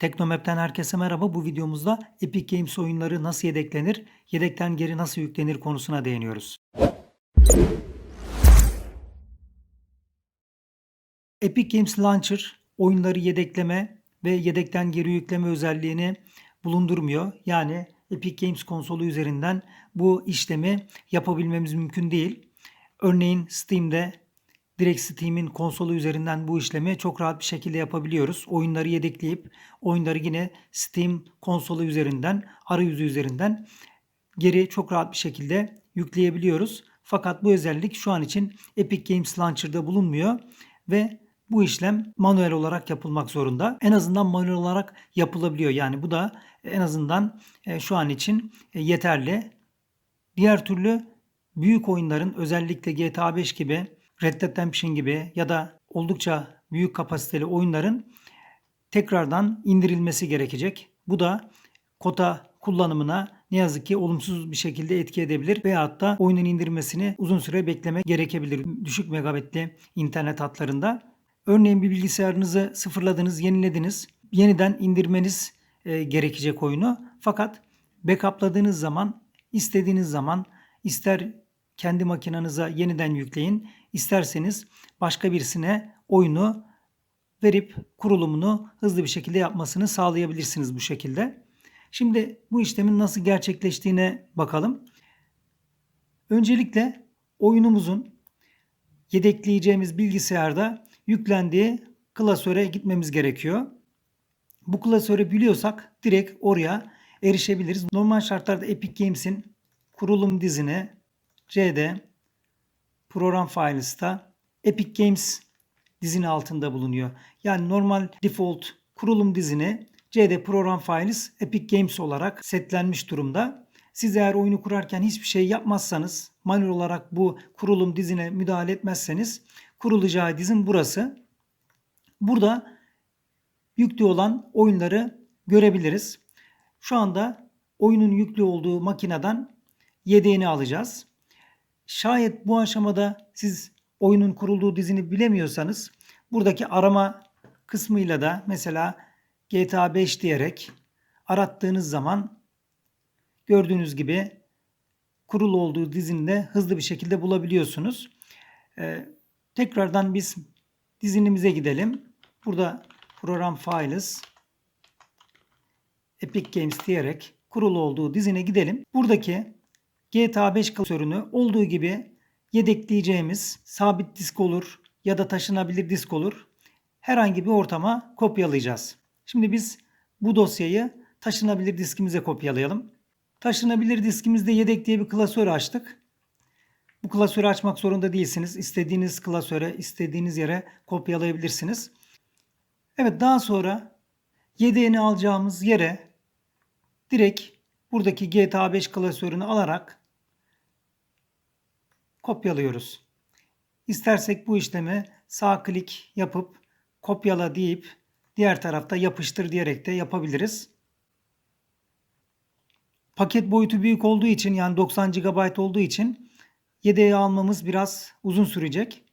Teknomap'ten herkese merhaba. Bu videomuzda Epic Games oyunları nasıl yedeklenir, yedekten geri nasıl yüklenir konusuna değiniyoruz. Epic Games Launcher oyunları yedekleme ve yedekten geri yükleme özelliğini bulundurmuyor. Yani Epic Games konsolu üzerinden bu işlemi yapabilmemiz mümkün değil. Örneğin Steam'de direkt Steam'in konsolu üzerinden bu işlemi çok rahat bir şekilde yapabiliyoruz. Oyunları yedekleyip oyunları yine Steam konsolu üzerinden, arayüzü üzerinden geri çok rahat bir şekilde yükleyebiliyoruz. Fakat bu özellik şu an için Epic Games Launcher'da bulunmuyor ve bu işlem manuel olarak yapılmak zorunda. En azından manuel olarak yapılabiliyor. Yani bu da en azından e, şu an için e, yeterli. Diğer türlü büyük oyunların özellikle GTA 5 gibi, Red Dead Redemption gibi ya da oldukça büyük kapasiteli oyunların tekrardan indirilmesi gerekecek. Bu da kota kullanımına ne yazık ki olumsuz bir şekilde etki edebilir veyahut da oyunun indirmesini uzun süre beklemek gerekebilir düşük megabitli internet hatlarında. Örneğin bir bilgisayarınızı sıfırladınız, yenilediniz. Yeniden indirmeniz e, gerekecek oyunu. Fakat backupladığınız zaman istediğiniz zaman ister kendi makinenize yeniden yükleyin, isterseniz başka birisine oyunu verip kurulumunu hızlı bir şekilde yapmasını sağlayabilirsiniz bu şekilde. Şimdi bu işlemin nasıl gerçekleştiğine bakalım. Öncelikle oyunumuzun yedekleyeceğimiz bilgisayarda yüklendiği klasöre gitmemiz gerekiyor. Bu klasörü biliyorsak direkt oraya erişebiliriz. Normal şartlarda Epic Games'in kurulum dizine CD program files'ta Epic Games dizini altında bulunuyor. Yani normal default kurulum dizini CD program files Epic Games olarak setlenmiş durumda. Siz eğer oyunu kurarken hiçbir şey yapmazsanız, manuel olarak bu kurulum dizine müdahale etmezseniz kurulacağı dizin burası. Burada yüklü olan oyunları görebiliriz. Şu anda oyunun yüklü olduğu makineden yedeğini alacağız. Şayet bu aşamada siz oyunun kurulduğu dizini bilemiyorsanız buradaki arama kısmıyla da mesela GTA 5 diyerek arattığınız zaman gördüğünüz gibi kurulu olduğu dizini de hızlı bir şekilde bulabiliyorsunuz. Ee, tekrardan biz dizinimize gidelim. Burada program files Epic Games diyerek kurulu olduğu dizine gidelim. Buradaki GTA 5 klasörünü olduğu gibi yedekleyeceğimiz sabit disk olur ya da taşınabilir disk olur. Herhangi bir ortama kopyalayacağız. Şimdi biz bu dosyayı taşınabilir diskimize kopyalayalım. Taşınabilir diskimizde yedek diye bir klasör açtık. Bu klasörü açmak zorunda değilsiniz. İstediğiniz klasöre, istediğiniz yere kopyalayabilirsiniz. Evet daha sonra yedeğini alacağımız yere direkt buradaki GTA 5 klasörünü alarak kopyalıyoruz. İstersek bu işlemi sağ klik yapıp kopyala deyip diğer tarafta yapıştır diyerek de yapabiliriz. Paket boyutu büyük olduğu için yani 90 GB olduğu için yedeği almamız biraz uzun sürecek.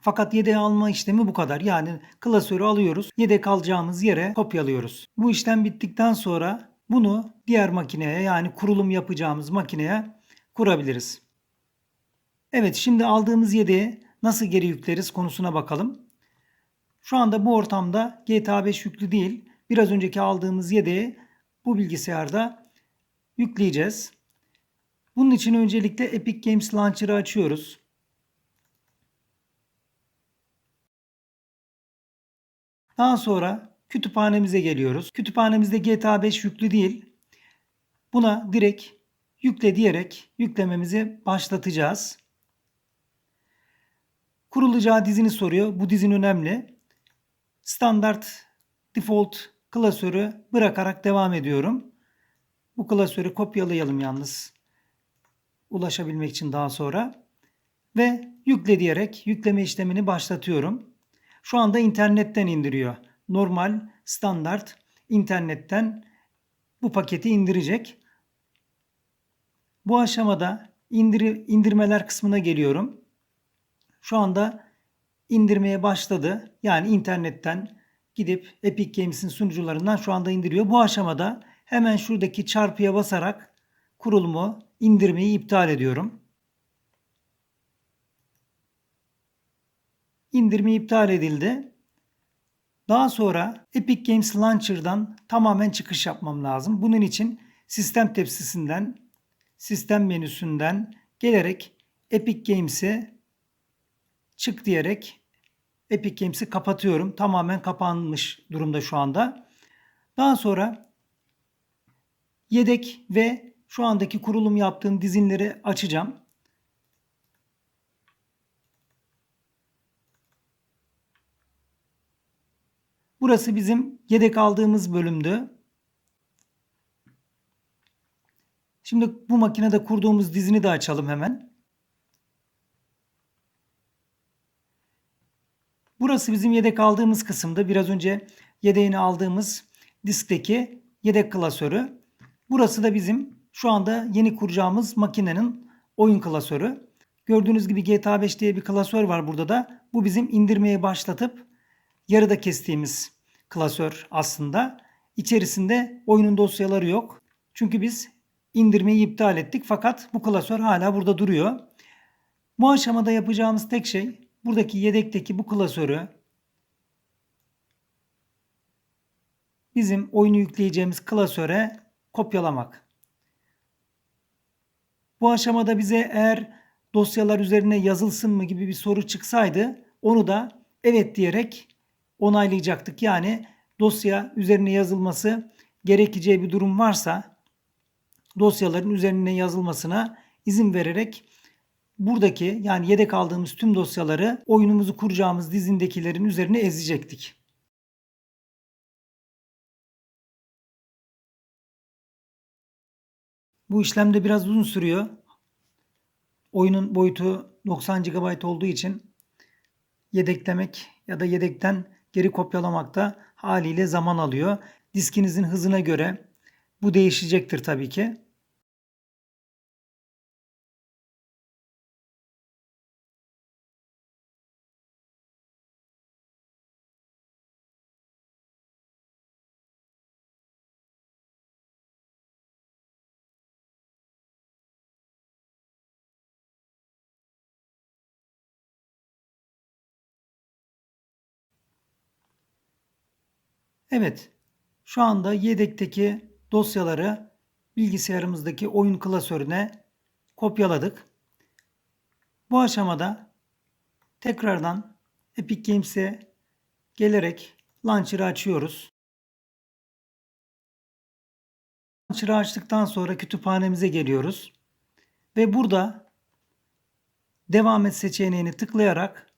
Fakat yedek alma işlemi bu kadar. Yani klasörü alıyoruz. Yedek alacağımız yere kopyalıyoruz. Bu işlem bittikten sonra bunu diğer makineye yani kurulum yapacağımız makineye kurabiliriz. Evet şimdi aldığımız yedeği nasıl geri yükleriz konusuna bakalım. Şu anda bu ortamda GTA 5 yüklü değil. Biraz önceki aldığımız yedeği bu bilgisayarda yükleyeceğiz. Bunun için öncelikle Epic Games Launcher'ı açıyoruz. Daha sonra kütüphanemize geliyoruz. Kütüphanemizde GTA 5 yüklü değil. Buna direkt yükle diyerek yüklememizi başlatacağız. Kurulacağı dizini soruyor. Bu dizin önemli. Standart default klasörü bırakarak devam ediyorum. Bu klasörü kopyalayalım yalnız. Ulaşabilmek için daha sonra. Ve yükle diyerek yükleme işlemini başlatıyorum. Şu anda internetten indiriyor. Normal, standart internetten bu paketi indirecek. Bu aşamada indir, indirmeler kısmına geliyorum. Şu anda indirmeye başladı. Yani internetten gidip Epic Games'in sunucularından şu anda indiriyor. Bu aşamada hemen şuradaki çarpıya basarak kurulumu indirmeyi iptal ediyorum. İndirme iptal edildi. Daha sonra Epic Games Launcher'dan tamamen çıkış yapmam lazım. Bunun için sistem tepsisinden, sistem menüsünden gelerek Epic Games'e çık diyerek Epic Games'i kapatıyorum. Tamamen kapanmış durumda şu anda. Daha sonra yedek ve şu andaki kurulum yaptığım dizinleri açacağım. Burası bizim yedek aldığımız bölümdü. Şimdi bu makinede kurduğumuz dizini de açalım hemen. Burası bizim yedek aldığımız kısımda. Biraz önce yedeğini aldığımız diskteki yedek klasörü. Burası da bizim şu anda yeni kuracağımız makinenin oyun klasörü. Gördüğünüz gibi GTA 5 diye bir klasör var burada da. Bu bizim indirmeye başlatıp yarıda kestiğimiz klasör aslında. İçerisinde oyunun dosyaları yok. Çünkü biz indirmeyi iptal ettik fakat bu klasör hala burada duruyor. Bu aşamada yapacağımız tek şey buradaki yedekteki bu klasörü bizim oyunu yükleyeceğimiz klasöre kopyalamak. Bu aşamada bize eğer dosyalar üzerine yazılsın mı gibi bir soru çıksaydı onu da evet diyerek onaylayacaktık. Yani dosya üzerine yazılması gerekeceği bir durum varsa dosyaların üzerine yazılmasına izin vererek buradaki yani yedek aldığımız tüm dosyaları oyunumuzu kuracağımız dizindekilerin üzerine ezecektik. Bu işlem de biraz uzun sürüyor. Oyunun boyutu 90 GB olduğu için yedeklemek ya da yedekten geri kopyalamak da haliyle zaman alıyor. Diskinizin hızına göre bu değişecektir tabii ki. Evet. Şu anda yedekteki dosyaları bilgisayarımızdaki oyun klasörüne kopyaladık. Bu aşamada tekrardan Epic Games'e gelerek Launcher'ı açıyoruz. Launcher'ı açtıktan sonra kütüphanemize geliyoruz. Ve burada devam et seçeneğini tıklayarak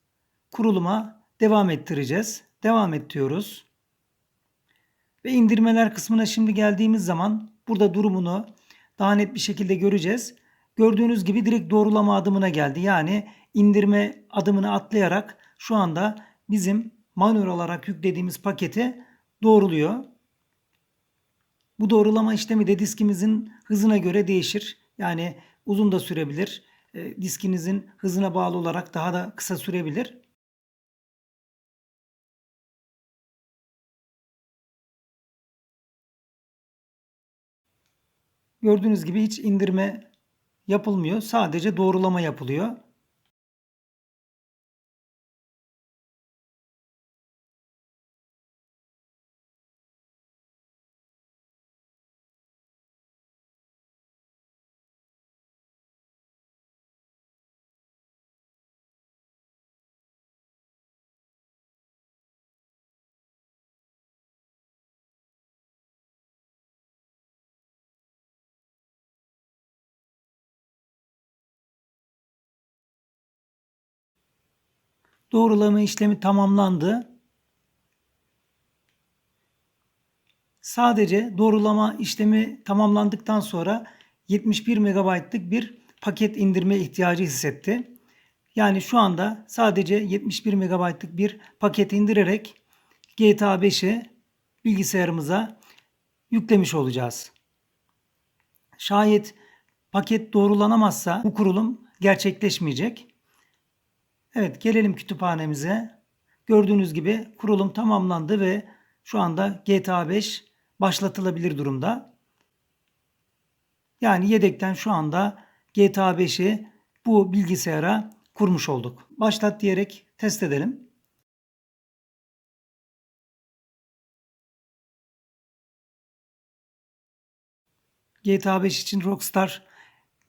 kuruluma devam ettireceğiz. Devam et diyoruz. Ve indirmeler kısmına şimdi geldiğimiz zaman burada durumunu daha net bir şekilde göreceğiz. Gördüğünüz gibi direkt doğrulama adımına geldi. Yani indirme adımını atlayarak şu anda bizim manuel olarak yüklediğimiz paketi doğruluyor. Bu doğrulama işlemi de diskimizin hızına göre değişir. Yani uzun da sürebilir. E, diskinizin hızına bağlı olarak daha da kısa sürebilir. Gördüğünüz gibi hiç indirme yapılmıyor. Sadece doğrulama yapılıyor. Doğrulama işlemi tamamlandı. Sadece doğrulama işlemi tamamlandıktan sonra 71 MB'lık bir paket indirme ihtiyacı hissetti. Yani şu anda sadece 71 MB'lık bir paket indirerek GTA 5'i bilgisayarımıza yüklemiş olacağız. Şayet paket doğrulanamazsa bu kurulum gerçekleşmeyecek. Evet gelelim kütüphanemize. Gördüğünüz gibi kurulum tamamlandı ve şu anda GTA 5 başlatılabilir durumda. Yani yedekten şu anda GTA 5'i bu bilgisayara kurmuş olduk. Başlat diyerek test edelim. GTA 5 için Rockstar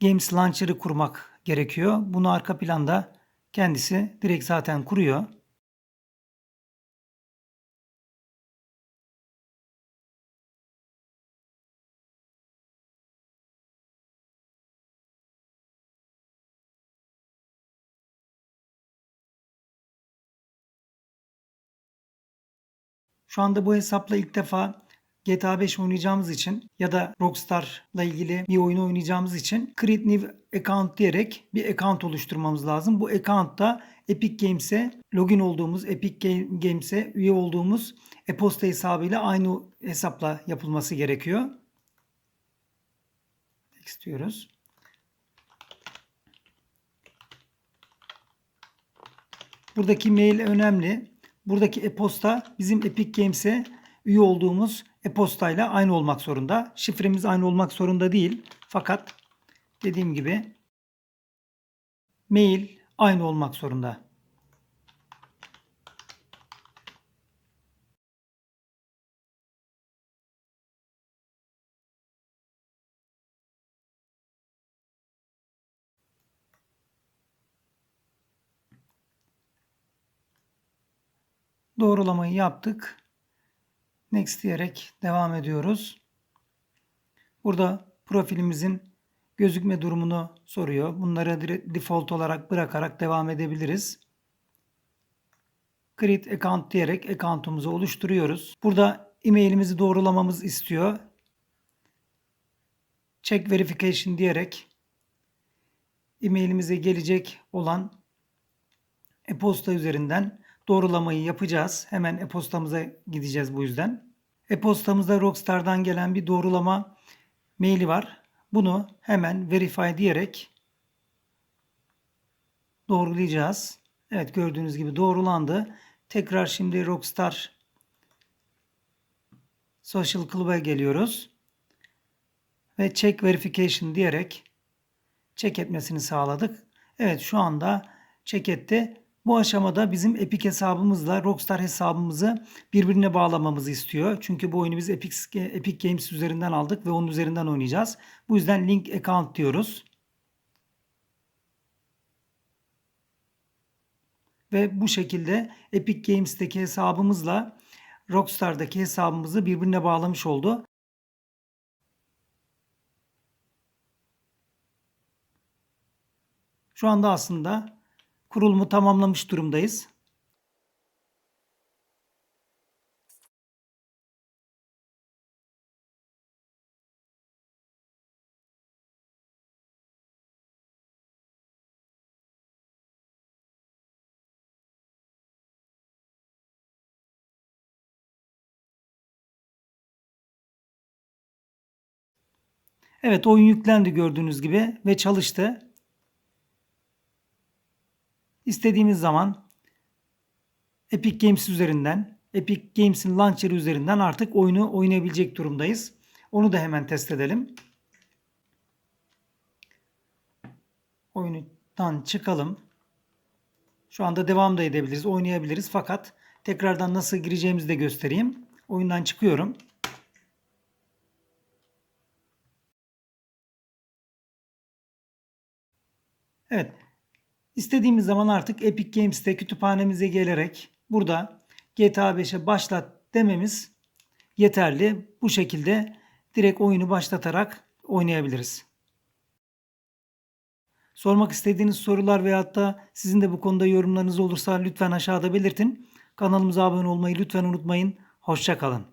Games Launcher'ı kurmak gerekiyor. Bunu arka planda kendisi direkt zaten kuruyor. Şu anda bu hesapla ilk defa GTA 5 oynayacağımız için ya da Rockstar'la ilgili bir oyunu oynayacağımız için Create New Account diyerek bir account oluşturmamız lazım. Bu account'ta Epic Games'e login olduğumuz, Epic Games'e üye olduğumuz e-posta hesabıyla aynı hesapla yapılması gerekiyor. istiyoruz. Buradaki mail önemli. Buradaki e-posta bizim Epic Games'e üye olduğumuz e-postayla aynı olmak zorunda. Şifremiz aynı olmak zorunda değil. Fakat dediğim gibi mail aynı olmak zorunda. Doğrulamayı yaptık. Next diyerek devam ediyoruz. Burada profilimizin gözükme durumunu soruyor. Bunları default olarak bırakarak devam edebiliriz. Create account diyerek account'umuzu oluşturuyoruz. Burada e-mailimizi doğrulamamız istiyor. Check verification diyerek e-mailimize gelecek olan e-posta üzerinden doğrulamayı yapacağız. Hemen e-postamıza gideceğiz bu yüzden. E-postamızda Rockstar'dan gelen bir doğrulama maili var. Bunu hemen verify diyerek doğrulayacağız. Evet gördüğünüz gibi doğrulandı. Tekrar şimdi Rockstar Social Club'a geliyoruz. Ve check verification diyerek check etmesini sağladık. Evet şu anda check etti. Bu aşamada bizim Epic hesabımızla Rockstar hesabımızı birbirine bağlamamızı istiyor. Çünkü bu oyunu biz Epic, Epic Games üzerinden aldık ve onun üzerinden oynayacağız. Bu yüzden link account diyoruz. Ve bu şekilde Epic Games'teki hesabımızla Rockstar'daki hesabımızı birbirine bağlamış oldu. Şu anda aslında kurulumu tamamlamış durumdayız. Evet oyun yüklendi gördüğünüz gibi ve çalıştı. İstediğimiz zaman Epic Games üzerinden, Epic Games'in launcher üzerinden artık oyunu oynayabilecek durumdayız. Onu da hemen test edelim. Oyundan çıkalım. Şu anda devam da edebiliriz, oynayabiliriz. Fakat tekrardan nasıl gireceğimizi de göstereyim. Oyundan çıkıyorum. Evet, İstediğimiz zaman artık Epic Games'te kütüphanemize gelerek burada GTA 5'e başlat dememiz yeterli. Bu şekilde direkt oyunu başlatarak oynayabiliriz. Sormak istediğiniz sorular veyahut da sizin de bu konuda yorumlarınız olursa lütfen aşağıda belirtin. Kanalımıza abone olmayı lütfen unutmayın. Hoşçakalın.